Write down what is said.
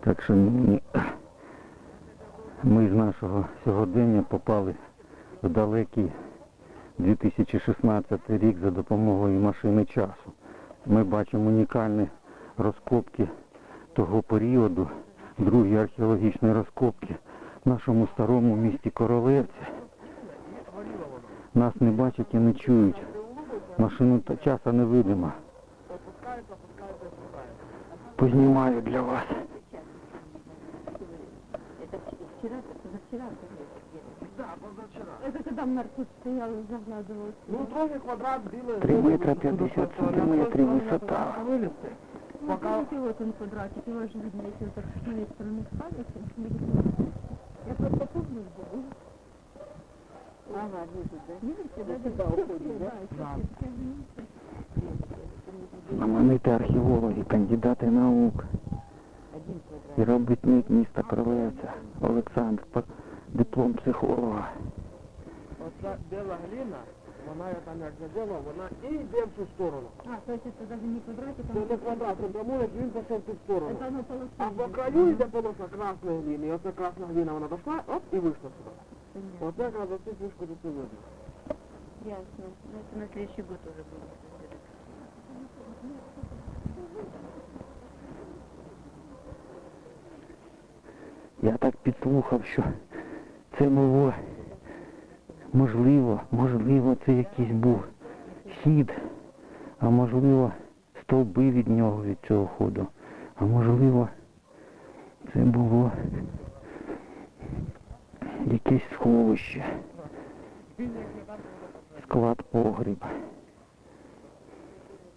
Так що ми з нашого сьогодення попали в далекий 2016 рік за допомогою машини часу. Ми бачимо унікальні розкопки того періоду, другі археологічні розкопки в нашому старому місті Королевці. Нас не бачать і не чують. Машину часу не видимо. Познімаю для вас Это вчера, позавчера. Да, позавчера. Это когда Марк тут стоял и заглядывал. Ну, трохи квадрат білий. 3 метра 50 сантиметрів висота. Вилізти. Пока... Вот, вот он квадратик, его же видно, если вот так с моей стороны ставится, будет Я просто тут был. Ага, вижу, да? Видите, да? Сюда уходит, да? Да. Знамениті археологи, кандидати наук і робітник міста Кролевця Олександр, по- диплом психолога. Оця біла гліна, вона я там як заділа, вона і йде в цю сторону. А, то есть это даже не квадратик, Це а не квадрат, це прямує, як він пішов в ту сторону. это оно полоса. А по краю йде полоса красної гліни, і оця красна гліна, вона дошла, оп, і вийшла сюди. Оце якраз оцю фішку тут і видно. Ясно. Ну, это на следующий год уже будет. Я так підслухав, що це було можливо, можливо, це якийсь був хід, а можливо, стовби від нього від цього ходу. А можливо, це було якесь сховище. Склад погріб.